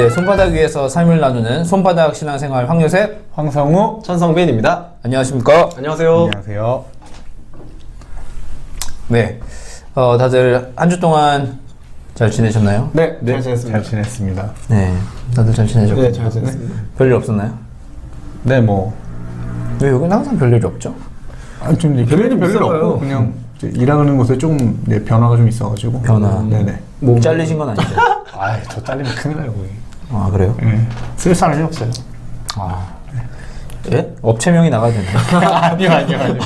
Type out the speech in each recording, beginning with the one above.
네, 손바닥 위에서 삶을 나누는 손바닥 신앙생활 황요셉 황성우 천성빈입니다. 안녕하십니까? 안녕하세요. 안녕하세요. 네, 어, 다들 한 주 동안 잘 지내셨나요? 네, 네, 잘 지냈습니다. 잘 지냈습니다. 네, 다들 잘 지내셨고 네, 잘 지냈습니다. 별일 없었나요? 네, 뭐. 왜 여기는 항상 별일이 없죠? 아, 좀 이제 별일은 별일. 없고 그냥 이제 일하는 곳에 조금 네, 변화가 좀 있어가지고. 변화. 네네. 목 잘리신 건 아니죠? 아, 저 잘리면 큰일 나요, 거기. 아 그래요? 네. 쓸 사람이 없어요. 아, 예? 업체명이 나가야 되나요? 아니요, 아니요, 아니요.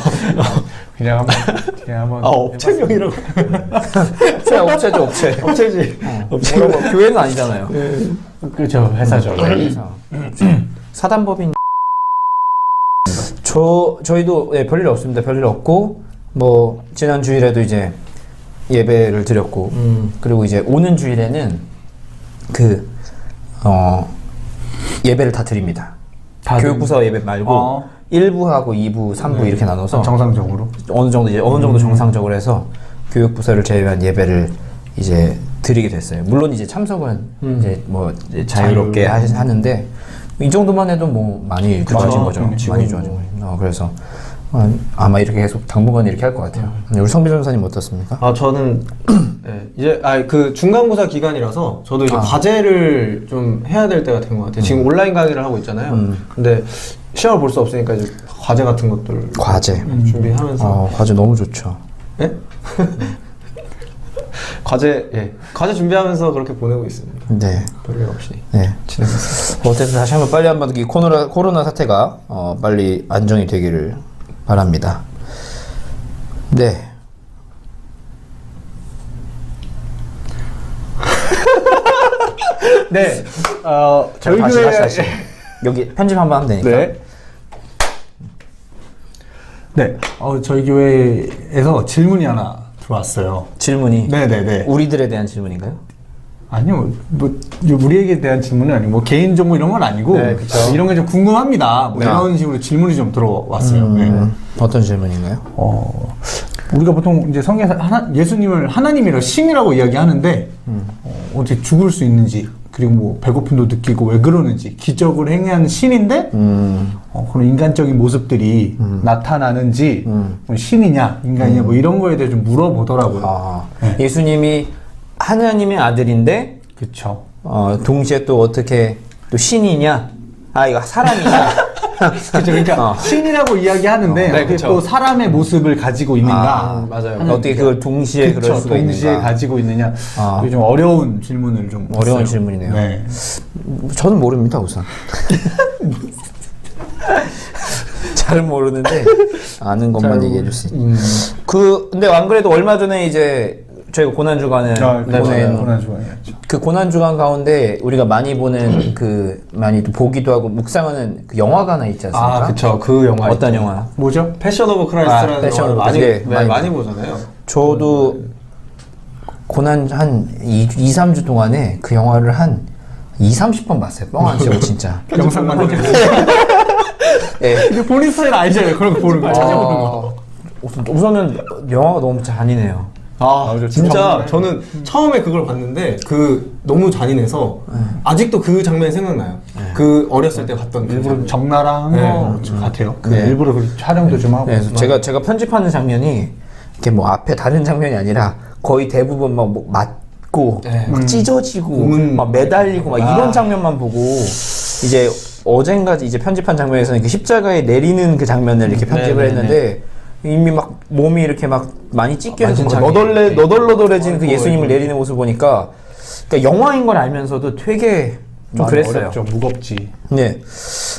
그냥 한번, 그냥 한번. 아, 업체명이라고. 업체, 업체죠, 업체. 업체지. 뭐라고, 교회는 아니잖아요. 그렇죠, 회사죠. 회사. 사단법인. 저 저희도 예, 별일 없습니다. 별일 없고 뭐 지난 주일에도 이제 예배를 드렸고 음. 그리고 이제 오는 주일에는 그 어, 예배를 다 드립니다. 다 교육부서 예배 말고 어. 1부하고 2부, 3부 이렇게 나눠서 정상적으로. 어느 정도 이제 어느 정도 정상적으로 해서 교육부서를 제외한 예배를 이제 드리게 됐어요. 물론 이제 참석은 이제 뭐 이제 자유롭게 하, 하는데 이 정도만 해도 뭐 많이 좋아진 맞아. 거죠. 음, 많이 좋아진 거죠. 어, 그래서 어, 아마 이렇게 계속 당분간 이렇게 할 것 같아요. 네, 우리 성빈 전사님 어떻습니까? 아, 저는 네, 이제 아, 그 중간고사 기간이라서 저도 이제 아. 과제를 좀 해야 될 때가 된 것 같아요. 지금 온라인 강의를 하고 있잖아요. 음. 근데 시험을 볼 수 없으니까 이제 과제 같은 것들 과제. 준비하면서 어, 과제 너무 좋죠. 예? 과제 예. 과제 준비하면서 그렇게 보내고 있습니다. 네. 별일 없이 네. 지내고 있습니다. 어쨌든 다시 한번 빨리 한번 이 코로나, 코로나 사태가 어, 빨리 안정이 되기를 바랍니다. 네. 네. 어, 저희 다시, 교회. 다시, 다시. 여기 편집 한번 하면 되니까. 네. 네. 어, 저희 교회에서 질문이 하나 들어왔어요. 질문이 네네네. 우리들에 대한 질문인가요? 아니요, 뭐 우리에게 대한 질문은 아니고 뭐 개인 정보 이런 건 아니고 네, 그쵸. 이런 게 좀 궁금합니다. 뭐 네. 이런 식으로 질문이 좀 들어왔어요. 네. 음, 어떤 질문인가요? 어, 우리가 보통 이제 성경 하나 예수님을 하나님이라 신이라고 이야기하는데 어, 어떻게 죽을 수 있는지 그리고 뭐 배고픔도 느끼고 왜 그러는지 기적을 행한 신인데 음, 어, 그런 인간적인 모습들이 나타나는지 음. 뭐 신이냐 인간이냐 뭐 이런 거에 대해 좀 물어보더라고요. 아, 네. 예수님이 하나님의 아들인데 그렇죠. 어, 동시에 또 어떻게 또 신이냐? 아 이거 사람이냐? 그렇죠. 그러니까 어. 신이라고 이야기하는데 네, 어떻게 그쵸. 또 사람의 모습을 가지고 있는가? 아, 맞아요. 하는 어떻게 그걸 동시에 그럴 그쵸, 수가 동시에 있는가? 가지고 있느냐? 아. 그게 좀 어려운 질문을 좀 어려운 했어요. 질문이네요. 네. 저는 모릅니다 우선. 잘 모르는데 아는 것만 얘기해 줄수 있. 음. 그 근데 안 그래도 얼마 전에 이제 저희가 고난 주간을 아, 보낸 보낸 고난 주간이었죠. 그 고난 주간 가운데 우리가 많이 보는 그 많이 또 보기도 하고 묵상하는 그 영화가 하나 있지 않습니까? 아, 그쵸. 그 영화. 어떤 있죠. 영화? 뭐죠? 패션 오브 아, 크라이스트라는 패션 영화를 오브 많이, 크라이스트. 네, 많이 많이 보잖아요. 저도 고난 한 2, 2, 3주 동안에 그 영화를 한 2, 30번 봤어요. 뻥안 치고 진짜. 영상 만들 예. 근데 본인 스타일 알잖아요. 그런 거 보는 거 찾아보는 거. 우선, 우선은 영화가 너무 잔인해요. 아, 맞아, 진짜 정말. 저는 처음에 그걸 봤는데 그 너무 잔인해서 아직도 그 장면이 생각나요. 그 어렸을 때 봤던 그 일부러 장면. 정나랑 네. 거 같아요. 그 네. 일부러 그 촬영도 좀 하고. 네, 그래서 제가 제가 편집하는 장면이 이렇게 뭐 앞에 다른 장면이 아니라 거의 대부분 막뭐 맞고 네. 막 찢어지고 몸은- 막 매달리고 막 아. 이런 장면만 보고 이제 어젠가 이제 편집한 장면에서는 그 십자가에 내리는 그 장면을 이렇게 편집을 네, 네, 했는데 이미 막 몸이 이렇게 막 많이 찢겨 있고 만신창이. 너덜래 네. 너덜너덜해진 그 예수님을. 내리는 모습 보니까 그러니까 영화인 걸 알면서도 되게 좀 그랬어요. 어렵죠. 무겁지. 네.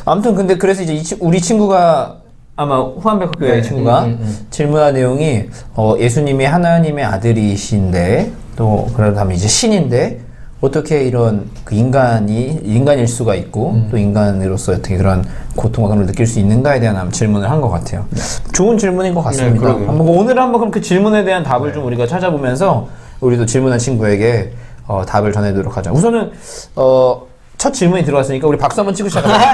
아무튼 근데 그래서 이제 이 친- 우리 친구가 아마 후한백학 교회 네. 친구가 음, 음, 음. 질문한 내용이 어, 예수님이 하나님의 아들이신데 또 그러다면 이제 신인데 어떻게 이런 그 인간이 인간일 수가 있고 음. 또 인간으로서 어떻게 그런 고통과 그런 걸 느낄 수 있는가에 대한 아마 질문을 한 것 같아요. 좋은 질문인 것 같습니다. 네. 한번 오늘 한번 그럼 그 질문에 대한 답을 좀 우리가 찾아보면서 우리도 질문한 친구에게 어, 답을 전해도록 하자. 우선은 어, 첫 질문이 들어왔으니까 우리 박수 한번 치고 시작하자.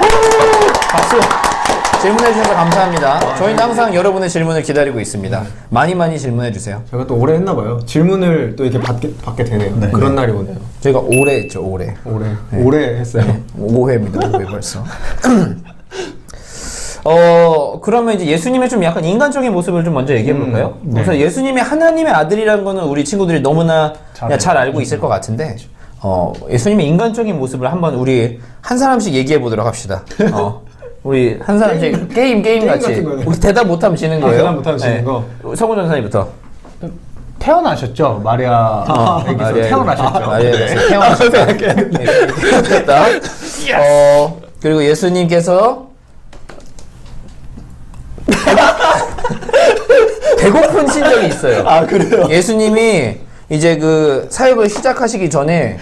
박수. 질문해 주셔서 감사합니다. 저희는 항상 여러분의 질문을 기다리고 있습니다. 많이 많이 질문해 주세요. 제가 또 오래 했나 봐요. 질문을 또 이렇게 받게, 받게 되네요. 그런 날이 오네요. 저희가 오래 했죠, 오래. 오래 오래 했어요. 5회입니다, 5회 벌써. 어, 그러면 이제 예수님의 좀 약간 인간적인 모습을 좀 먼저 얘기해 볼까요? 우선 예수님이 하나님의 아들이라는 거는 우리 친구들이 너무나 잘 그냥 잘 알고 있을 것 같은데, 어, 예수님의 인간적인 모습을 한번 우리 한 사람씩 얘기해 보도록 합시다. 어, 우리 한 사람씩 게임, 게임, 게임 같이. 같은 거네. 우리 대답 못하면 지는 아, 거예요. 대답 못하면 지는 거? 성훈 전사님부터. 태어나셨죠? 마리아 에게서 마리아에- 태어나셨죠? 마리아에게서 태어나셨죠. 네, 됐다. 어, 그리고 예수님께서 배고픈 적이 있어요. 아 그래요? 예수님이 이제 그 사역을 시작하시기 전에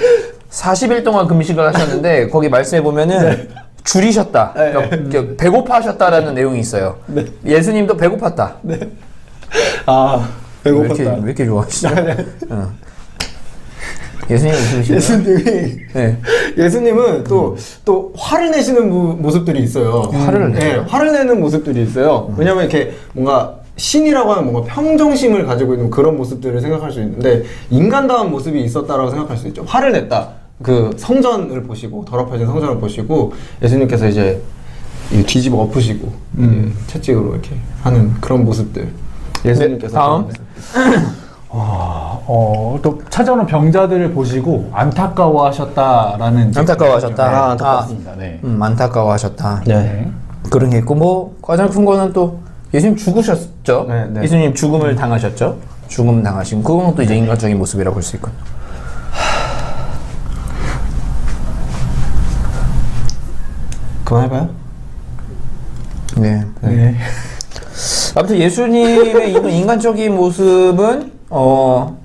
40일 동안 금식을 하셨는데 거기 말씀해 보면은 줄이셨다. 그러니까 이렇게 배고파하셨다라는 내용이 있어요. 예수님도 배고팠다. 아왜 이렇게 배고팠다. 왜 이렇게 좋아하시죠? 응. 예수님 웃으시나요? 예수님이 네. 예수님은 또 또 화를 내시는 모, 모습들이 있어요. 화를 네, 내요? 화를 내는 모습들이 있어요. 왜냐면 이렇게 뭔가 신이라고 하는 뭔가 평정심을 가지고 있는 그런 모습들을 생각할 수 있는데 인간다운 모습이 있었다라고 생각할 수 있죠. 화를 냈다. 그 성전을 보시고 더럽혀진 성전을 보시고 예수님께서 이제 이 뒤집어 엎으시고 음. 예, 채찍으로 이렇게 하는 그런 모습들. 예수님께서 네, 다음. 어, 또 찾아오는 병자들을 보시고 안타까워하셨다라는 안타까워하셨다. 아, 안타깝습니다. 네. 음, 안타까워하셨다. 네. 그런 게 있고 뭐 가장 큰 거는 또 예수님 죽으셨죠. 네, 네. 예수님 죽음을 당하셨죠. 죽음 당하신 그건 또 이제 인간적인 모습이라고 볼 수 있고. 그만해봐요. 네. 네. 아무튼 예수님의 이런 인간적인 모습은 어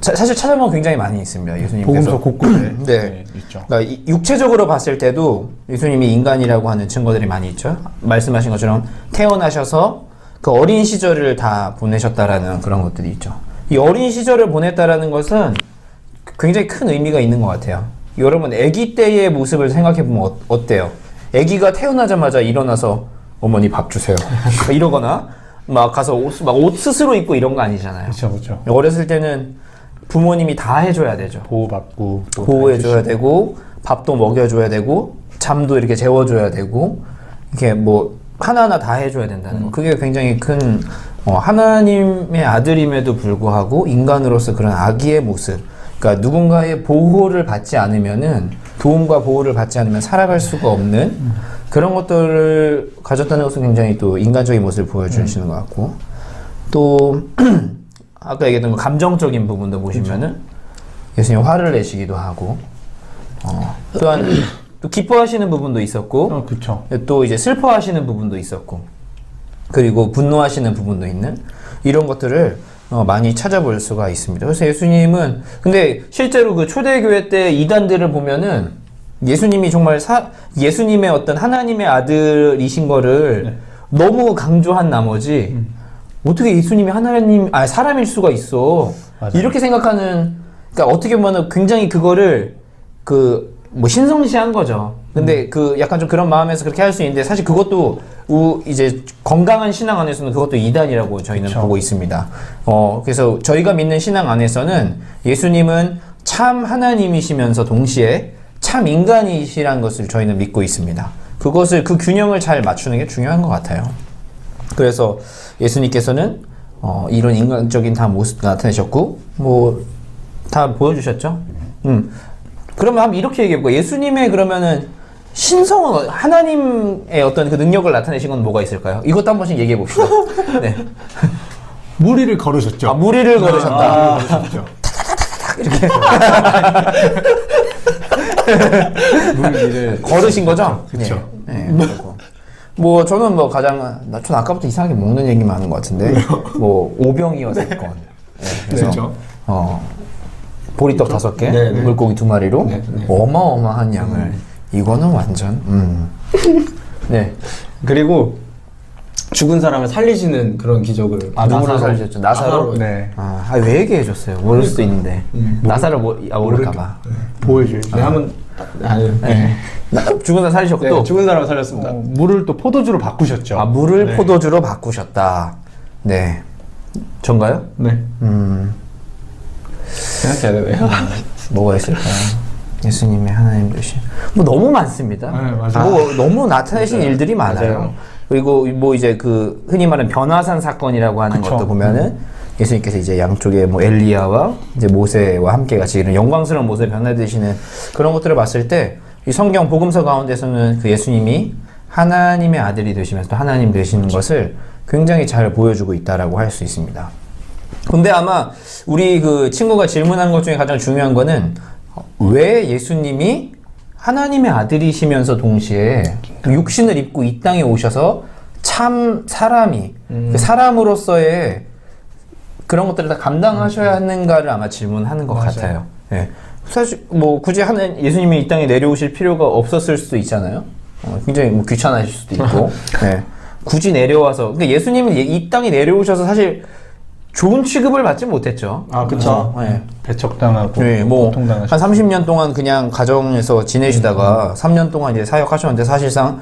자- 사실 찾아보면 굉장히 많이 있습니다. 예수님께서. 복음서 곳곳에 네. 있죠. 그러니까 이- 육체적으로 봤을 때도 예수님이 인간이라고 하는 증거들이 많이 있죠. 말씀하신 것처럼 태어나셔서 그 어린 시절을 다 보내셨다라는 그런 것들이 있죠. 이 어린 시절을 보냈다라는 것은 굉장히 큰 의미가 있는 것 같아요. 여러분, 아기 때의 모습을 생각해 보면 어, 어때요? 아기가 태어나자마자 일어나서 어머니 밥 주세요. 막 이러거나 막 가서 옷, 막 옷 스스로 입고 이런 거 아니잖아요. 그렇죠, 그렇죠. 어렸을 때는 부모님이 다 해줘야 되죠. 보호받고 또 보호해줘야 되고 밥도 먹여줘야 되고 잠도 이렇게 재워줘야 되고 이렇게 뭐 하나하나 다 해줘야 된다는 거 그게 굉장히 큰 어, 하나님의 아들임에도 불구하고 인간으로서 그런 아기의 모습 그러니까 누군가의 보호를 받지 않으면은 도움과 보호를 받지 않으면 살아갈 수가 없는 그런 것들을 가졌다는 것은 굉장히 또 인간적인 모습을 보여주시는 것 같고 또 아까 얘기했던 그 감정적인 부분도 보시면은 예수님 화를 내시기도 하고 어, 또한 또 기뻐하시는 부분도 있었고 어, 그렇죠. 또 이제 슬퍼하시는 부분도 있었고 그리고 분노하시는 부분도 있는 이런 것들을 어, 많이 찾아볼 수가 있습니다. 그래서 예수님은 근데 실제로 그 초대교회 때 이단들을 보면은 예수님이 정말 사, 예수님의 어떤 하나님의 아들이신 거를 너무 강조한 나머지 어떻게 예수님이 하나님 아 사람일 수가 있어 맞아요. 이렇게 생각하는 그러니까 어떻게 보면 굉장히 그거를 그 뭐 신성시한 거죠. 근데 그 약간 좀 그런 마음에서 그렇게 할 수 있는데 사실 그것도 우 이제 건강한 신앙 안에서는 그것도 이단이라고 저희는 그쵸. 보고 있습니다. 어 그래서 저희가 믿는 신앙 안에서는 예수님은 참 하나님이시면서 동시에 참 인간이시라는 것을 저희는 믿고 있습니다. 그것을 그 균형을 잘 맞추는 게 중요한 것 같아요. 그래서 예수님께서는 어, 이런 인간적인 다 모습 나타내셨고 뭐 다 보여주셨죠. 음. 그러면 한번 이렇게 얘기해 볼까? 예수님의 그러면은 신성은 어- 하나님의 어떤 그 능력을 나타내신 건 뭐가 있을까요? 이것도 한 번씩 얘기해 봅시다. 네. 무리를 걸으셨죠. 아, 무리를 걸으셨다. 아, 그렇죠. 무리를 걸으신 거죠? 그쵸. 네. 네, 뭐 저는 뭐 가장 나- 전 아까부터 이상하게 먹는 얘기만 하는 것 같은데 뭐 오병이어 사건. 네, 그렇죠. 어 보리떡 다섯 개, 네, 네. 물고기 두 마리로 네, 네. 어마어마한 양을 이거는 완전 음. 네. 그리고 죽은 사람을 살리시는 그런 기적을 아, 누구를 살리셨죠? 나사로? 네. 아, 아, 왜 얘기해 줬어요? 모를 수도 있는데. 나사를 모, 아, 모를까 봐. 보여줘야죠. 네, 한번 아니, 네. 나- 죽은 사람 살리셨고 네, 또 죽은 사람을 살렸습니다. 어, 물을 또 포도주로 바꾸셨죠. 아, 물을 네. 포도주로 바꾸셨다. 네. 전가요? 네. 음, 생각해야 되네요. 뭐가 있을까요? 예수님의 하나님 되신 뭐 너무 많습니다. 네, 맞아요. 뭐 너무 나타내신 일들이 많아요. 맞아요. 그리고 뭐 이제 그 흔히 말하는 변화산 사건이라고 하는 그쵸. 것도 보면은 예수님께서 이제 양쪽에 뭐 엘리야와 이제 모세와 함께 같이 이런 영광스러운 모습에 변화되시는 그런 것들을 봤을 때 이 성경 복음서 가운데서는 그 예수님이 하나님의 아들이 되시면서 또 하나님 되시는 것을 굉장히 잘 보여주고 있다라고 할 수 있습니다. 근데 아마 우리 그 친구가 질문한 것 중에 가장 중요한 거는 왜 예수님이 하나님의 아들이시면서 동시에 그 육신을 입고 이 땅에 오셔서 참 사람이 그 사람으로서의 그런 것들을 다 감당하셔야 하는가를 아마 질문하는 것 맞아요. 같아요. 예. 사실 뭐 굳이 하는 예수님이 이 땅에 내려오실 필요가 없었을 수도 있잖아요. 어, 굉장히 뭐 귀찮아질 수도 있고. 예. 굳이 내려와서 그러니까 예수님은 이- 이 땅에 내려오셔서 사실 좋은 취급을 받지 못했죠. 아, 그쵸. 예. 배척당하고 네, 뭐, 고통당하시고 한 30년 동안 그냥 가정에서 지내시다가 3년 동안 이제 사역하셨는데 사실상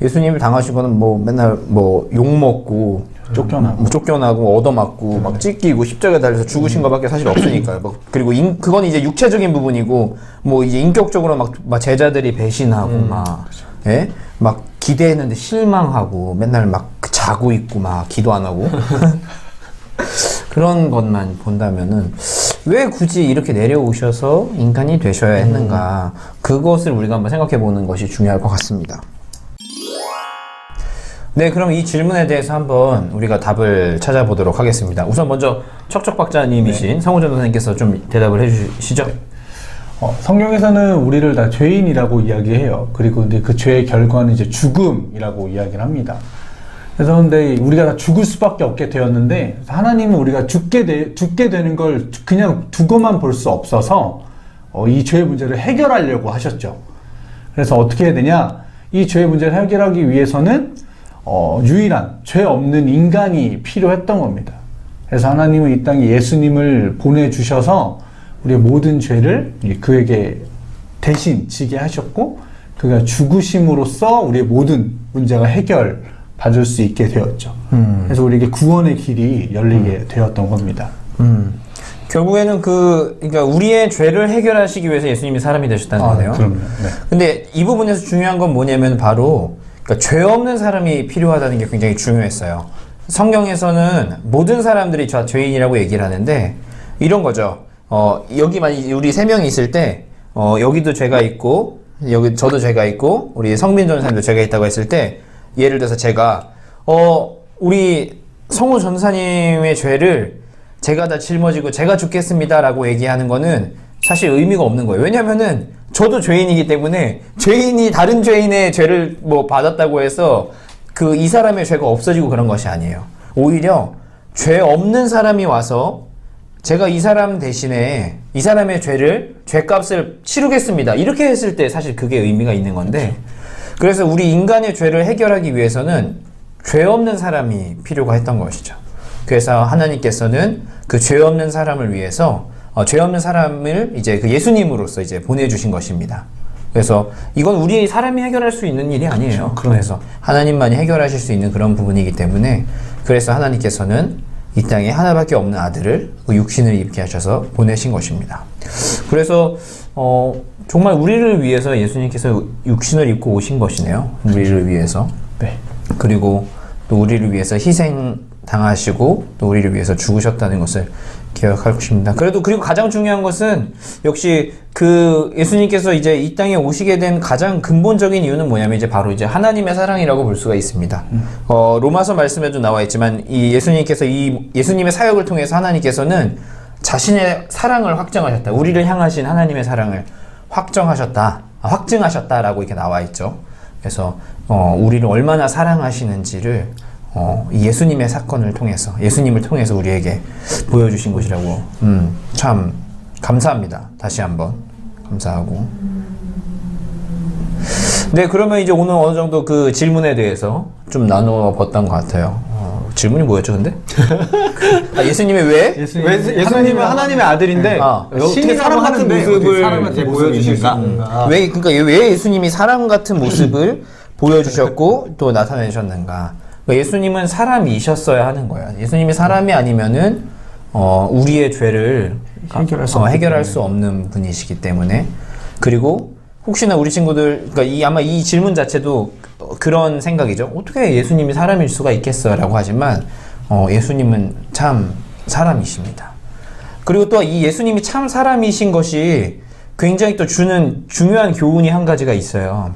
예수님을 당하신 거는 뭐 맨날 뭐 욕먹고 쫓겨나고. 뭐 쫓겨나고 얻어맞고 막 찢기고 십자가에 달려서 죽으신 거밖에 사실 없으니까요. 뭐 그리고 인, 그건 이제 육체적인 부분이고 뭐 이제 인격적으로 막, 막 제자들이 배신하고 막 예? 막 기대했는데 실망하고 맨날 막 자고 있고 막 기도 안 하고 그런 것만 본다면은 왜 굳이 이렇게 내려오셔서 인간이 되셔야 했는가 그것을 우리가 한번 생각해 보는 것이 중요할 것 같습니다. 네, 그럼 이 질문에 대해서 한번 우리가 답을 찾아보도록 하겠습니다. 우선 먼저 척척박자님이신 성우전 선생님께서 좀 대답을 해주시죠. 어, 성경에서는 우리를 다 죄인이라고 이야기해요. 그리고 이제 그 죄의 결과는 이제 죽음이라고 이야기를 합니다. 그래서 근데 우리가 다 죽을 수밖에 없게 되었는데 하나님은 우리가 죽게 되, 죽게 되는 걸 그냥 두고만 볼 수 없어서 어, 이 죄의 문제를 해결하려고 하셨죠. 그래서 어떻게 해야 되냐? 이 죄의 문제를 해결하기 위해서는 어, 유일한 죄 없는 인간이 필요했던 겁니다. 그래서 하나님은 이 땅에 예수님을 보내주셔서 우리의 모든 죄를 그에게 대신 지게 하셨고 그가 죽으심으로써 우리의 모든 문제가 해결 받을 수 있게 되었죠. 그래서 우리에게 구원의 길이 열리게 되었던 겁니다. 음. 결국에는 그, 그러니까 우리의 죄를 해결하시기 위해서 예수님이 사람이 되셨다는 거네요. 그럼요. 네. 근데 이 부분에서 중요한 건 뭐냐면 바로 그러니까 죄 없는 사람이 필요하다는 게 굉장히 중요했어요. 성경에서는 모든 사람들이 저 죄인이라고 얘기를 하는데 이런 거죠. 어, 여기만 이- 우리 세 명이 있을 때 어, 여기도 죄가 있고 여기 저도 죄가 있고 우리 성민 전사님도 죄가 있다고 했을 때 예를 들어서 제가 어, 우리 성우 전사님의 죄를 제가 다 짊어지고 제가 죽겠습니다라고 얘기하는 거는 사실 의미가 없는 거예요. 왜냐면은 저도 죄인이기 때문에 죄인이 다른 죄인의 죄를 뭐 받았다고 해서 그 이 사람의 죄가 없어지고 그런 것이 아니에요. 오히려 죄 없는 사람이 와서 제가 이 사람 대신에 이 사람의 죄를 죄값을 치르겠습니다. 이렇게 했을 때 사실 그게 의미가 있는 건데 그 래서 우리 인간의 죄를 해결하기 위해서는 죄 없는 사람이 필요가 했던 것이죠. 그래서 하나님께서는 그 죄 없는 사람을 위해서 어, 죄 없는 사람을 이제 그 예수님으로서 이제 보내주신 것입니다. 그래서 이건 우리 사람이 해결할 수 있는 일이 아니에요. 그래서 하나님만이 해결하실 수 있는 그런 부분이기 때문에 그래서 하나님께서는 이 땅에 하나밖에 없는 아들을 그 육신을 입게 하셔서 보내신 것입니다. 그래서 어, 정말 우리를 위해서 예수님께서 육신을 입고 오신 것이네요. 우리를 위해서. 네. 그리고 또 우리를 위해서 희생 당하시고 또 우리를 위해서 죽으셨다는 것을 기억할 것입니다. 그래도 그리고 가장 중요한 것은 역시 그 예수님께서 이제 이 땅에 오시게 된 가장 근본적인 이유는 뭐냐면 이제 바로 이제 하나님의 사랑이라고 볼 수가 있습니다. 어, 로마서 말씀에도 나와 있지만 이 예수님께서 이 예수님의 사역을 통해서 하나님께서는 자신의 사랑을 확정하셨다. 우리를 향하신 하나님의 사랑을 확정하셨다. 아, 확증하셨다라고 이렇게 나와 있죠. 그래서 어, 우리를 얼마나 사랑하시는지를 어, 이 예수님의 사건을 통해서 예수님을 통해서 우리에게 보여주신 것이라고 음, 참 감사합니다. 다시 한번 감사하고 네 그러면 이제 오늘 어느 정도 그 질문에 대해서 좀 나누어 봤던 것 같아요. 어, 질문이 뭐였죠, 근데? 아, 예수님의 왜? 왜 예수님은 하나님의 아들인데 아. 어떻게 사람 같은 모습을 이제 보여주실까? 아. 왜 그러니까 왜 예수님이 사람 같은 모습을 보여주셨고 또 나타내셨는가? 그러니까 예수님은 사람이셨어야 하는 거야. 예수님이 사람이 아니면은 어, 우리의 죄를 해결할 수 어, 해결할 수 없는 분이시기 때문에 그리고 혹시나 우리 친구들 그러니까 이 아마 이 질문 자체도 어, 그런 생각이죠. 어떻게 예수님이 사람일 수가 있겠어라고 하지만 어, 예수님은 참 사람이십니다. 그리고 또 이 예수님이 참 사람이신 것이 굉장히 또 주는 중요한 교훈이 한 가지가 있어요.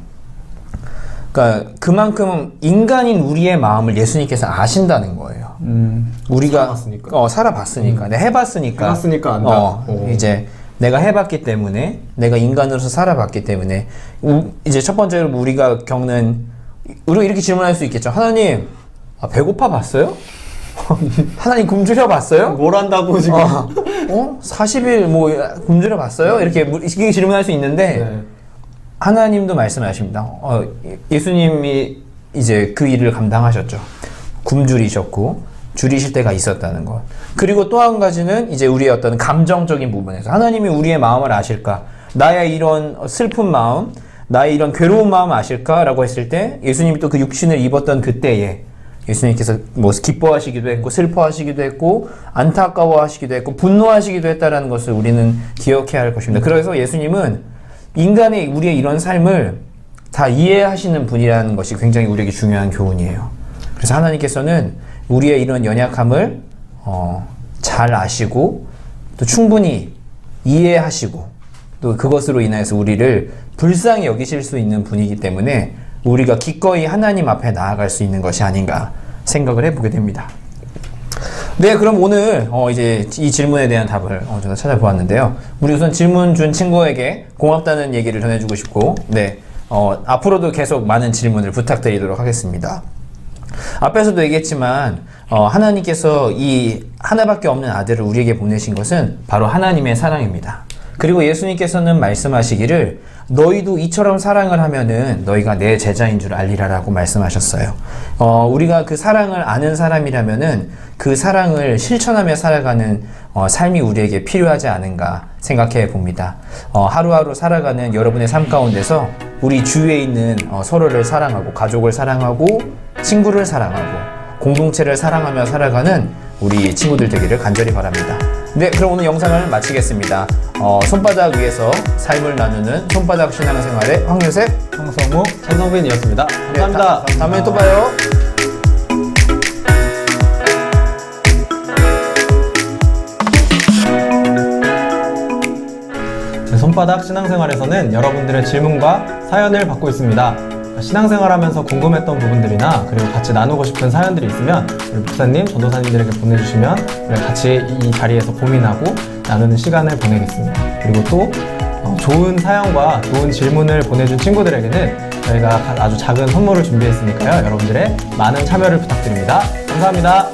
그러니까 그만큼 인간인 우리의 마음을 예수님께서 아신다는 거예요. 음, 우리가 살아봤으니까. 어 살아봤으니까, 내 해봤으니까, 해봤으니까 안다. 어, 오. 이제 내가 해봤기 때문에, 내가 인간으로서 살아봤기 때문에, 우- 이제 첫 번째로 우리가 겪는 우리가 이렇게 질문할 수 있겠죠. 하나님, 아, 배고파 봤어요? 하나님 굶주려 봤어요? 뭘 한다고 지금? 어, 어? 40일 뭐 굶주려 봤어요? 이렇게 질문할 수 있는데 네. 하나님도 말씀하십니다. 어, 예- 예수님이 이제 그 일을 감당하셨죠. 굶주리셨고 줄이실 때가 있었다는 것. 그리고 또 한 가지는 이제 우리의 어떤 감정적인 부분에서 하나님이 우리의 마음을 아실까? 나의 이런 슬픈 마음, 나의 이런 괴로운 마음 아실까라고 했을 때 예수님이 또 그 육신을 입었던 그때에 예수님께서 뭐 기뻐하시기도 했고 슬퍼하시기도 했고 안타까워하시기도 했고 분노하시기도 했다라는 것을 우리는 기억해야 할 것입니다. 그래서 예수님은 인간의 우리의 이런 삶을 다 이해하시는 분이라는 것이 굉장히 우리에게 중요한 교훈이에요. 그래서 하나님께서는 우리의 이런 연약함을 어, 잘 아시고 또 충분히 이해하시고 또 그것으로 인해서 우리를 불쌍히 여기실 수 있는 분이기 때문에 우리가 기꺼이 하나님 앞에 나아갈 수 있는 것이 아닌가 생각을 해보게 됩니다. 네, 그럼 오늘 어 이제 이 질문에 대한 답을 어 제가 찾아보았는데요. 우리 우선 질문 준 친구에게 고맙다는 얘기를 전해주고 싶고, 네, 어 앞으로도 계속 많은 질문을 부탁드리도록 하겠습니다. 앞에서도 얘기했지만 어, 하나님께서 이 하나밖에 없는 아들을 우리에게 보내신 것은 바로 하나님의 사랑입니다. 그리고 예수님께서는 말씀하시기를 너희도 이처럼 사랑을 하면은 너희가 내 제자인 줄 알리라라고 말씀하셨어요. 어, 우리가 그 사랑을 아는 사람이라면은 그 사랑을 실천하며 살아가는 어, 삶이 우리에게 필요하지 않은가 생각해 봅니다. 어, 하루하루 살아가는 여러분의 삶 가운데서 우리 주위에 있는 어, 서로를 사랑하고 가족을 사랑하고 친구를 사랑하고 공동체를 사랑하며 살아가는 우리 친구들 되기를 간절히 바랍니다. 네, 그럼 오늘 영상을 마치겠습니다. 어, 손바닥 위에서 삶을 나누는 손바닥 신앙생활의 황유셉. 황성우 천성빈이었습니다. 네, 감사합니다. 다, 다음에 또 봐요. 제 손바닥 신앙생활에서는 여러분들의 질문과 사연을 받고 있습니다. 신앙생활하면서 궁금했던 부분들이나 그리고 같이 나누고 싶은 사연들이 있으면 우리 목사님, 전도사님들에게 보내주시면 우리가 같이 이 자리에서 고민하고 나누는 시간을 보내겠습니다. 그리고 또 어, 좋은 사연과 좋은 질문을 보내준 친구들에게는 저희가 아주 작은 선물을 준비했으니까요. 여러분들의 많은 참여를 부탁드립니다. 감사합니다.